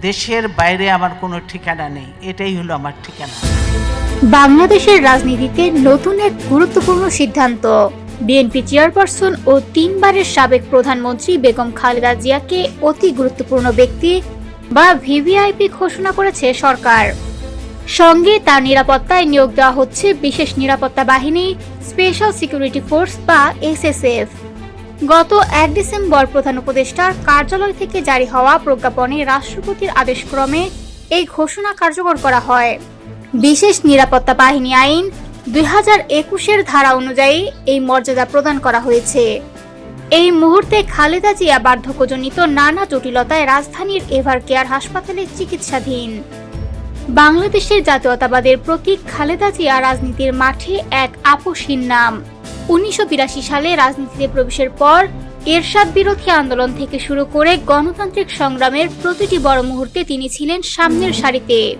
দেশের বাইরে আমার কোনো ঠিকানা নেই, এটাই হলো আমার ঠিকানা। বাংলাদেশের রাজনীতিতে নতুন এক গুরুত্বপূর্ণ সিদ্ধান্ত। বিএনপি চেয়ারপারসন ও তিনবারের সাবেক প্রধানমন্ত্রী বেগম খালেদা জিয়াকে অতি গুরুত্বপূর্ণ ব্যক্তি বা ভিভিআইপি ঘোষণা করেছে সরকার। সঙ্গে তার নিরাপত্তায় নিয়োগ দেওয়া হচ্ছে বিশেষ নিরাপত্তা বাহিনী, স্পেশাল সিকিউরিটি ফোর্স বা এসএসএফ। গত এক ডিসেম্বর প্রধান উপদেষ্টার কার্যালয় থেকে জারি হওয়া প্রজ্ঞাপনে রাষ্ট্রপতির আদেশক্রমে এই ঘোষণা কার্যকর করা হয়। বিশেষ নিরাপত্তা বাহিনী আইন দুই হাজার একুশের ধারা অনুযায়ী এই মর্যাদা প্রদান করা হয়েছে। এই মুহূর্তে খালেদা জিয়া বার্ধক্যজনিত নানা জটিলতায় রাজধানীর এভার কেয়ার হাসপাতালে চিকিৎসাধীন। বাংলাদেশের জাতীয়তাবাদের প্রতীক খালেদা জিয়া রাজনীতির মাঠে এক আপসীর নাম। উনিশশো বিরাশি সালে রাজনীতিতে প্রবেশের পর এরশাদ বিরোধী আন্দোলন থেকে শুরু করে গণতান্ত্রিক সংগ্রামের প্রতিটি বড় মুহূর্তে তিনি ছিলেন সামনের সারিতে।